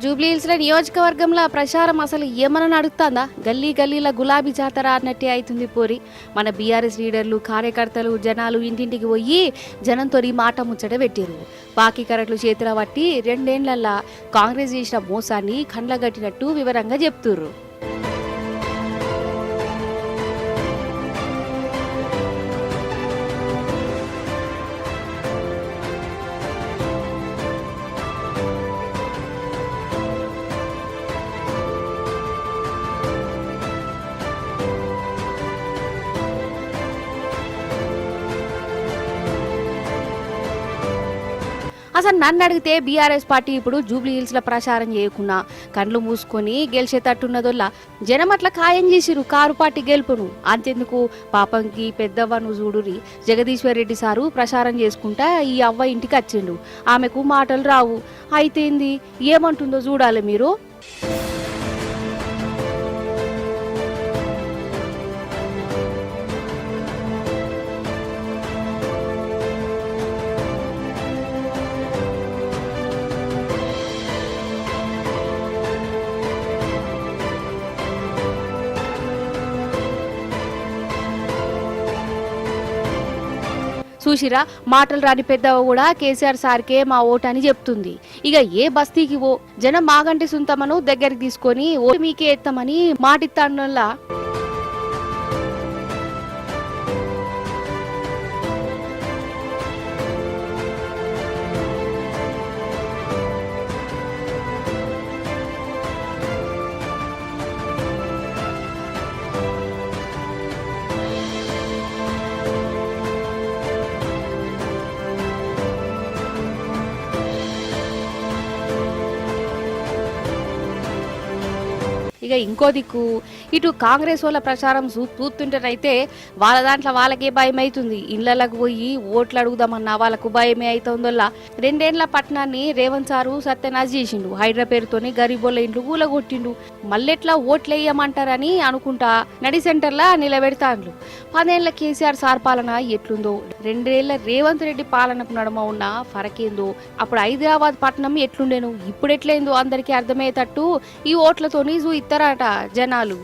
Jubilee హిల్స్లో నియోజకవర్గంలో ప్రచారం అసలు ఏమనని అడుగుతుందా? గల్లీ గల్లీల గులాబీ జాతర అన్నట్టే అవుతుంది పోరి. మన బీఆర్ఎస్ లీడర్లు కార్యకర్తలు జనాలు ఇంటింటికి పోయి జనంతో మాట ముచ్చట పెట్టారు బాకీ కరెక్ట్లు చేతిలో పట్టి రెండేళ్ళల్లా కాంగ్రెస్ చేసిన మోసాన్ని కండ్లగట్టినట్టు వివరంగా చెప్తుర్రు. అసలు నన్ను అడిగితే బీఆర్ఎస్ పార్టీ ఇప్పుడు జూబ్లీ హిల్స్లో ప్రచారం చేయకున్నా కండ్లు మూసుకొని గెలిచేటట్టున్నదొల్ల జనం అట్లా ఖాయం చేసిరు కారు పార్టీ గెలుపును. అంతెందుకు? పాపంకి పెద్దవ్వను చూడురి జగదీశ్వర్ రెడ్డి సారు ప్రచారం చేసుకుంటా ఈ అవ్వ ఇంటికి వచ్చిండు. ఆమెకు మాటలు రావు. అయితేంది? ఏమంటుందో చూడాలి మీరు. చూసిరా? మాటలు రాని పెద్దవ కూడా కేసీఆర్ సార్కే మా ఓటు అని చెప్తుంది. ఇక ఏ బస్తీకి ఓ? జనం మాగంటి సుంతమను దగ్గరికి తీసుకొని ఓ మీకే ఎత్తామని మాటిత్తానులా ఇక ఇంకో దిక్కు ఇటు కాంగ్రెస్ వాళ్ళ ప్రచారం చూస్తుంటేనైతే వాళ్ళ దాంట్లో వాళ్ళకే భయం అవుతుంది ఇళ్ళకు పోయి ఓట్లు అడుగుదామన్నా వాళ్ళకు భయమే అవుతుందల్లా రెండేళ్ళ పట్టణాన్ని రేవంత్ సారు సత్యనాశ్ చేసిండు. హైడ్రా పేరుతోని గరీబోళ్ళ ఇండ్లు కూలగొట్టిండు మళ్ళెట్లా ఓట్లు వేయమంటారని అనుకుంటా నడి సెంటర్లా నిలబెడతాండ్లు. పదేళ్ళ కేసీఆర్ సార్ పాలన ఎట్లుందో రెండేళ్ళ రేవంత్ రెడ్డి పాలనకు నడుమ ఉన్న ఫరకేందో అప్పుడు హైదరాబాద్ పట్టణం ఎట్లుండేను ఇప్పుడు ఎట్లయిందో అందరికీ అర్థమయ్యేటట్టు ఈ ఓట్లతోని చూ ఇస్తారట జనాలు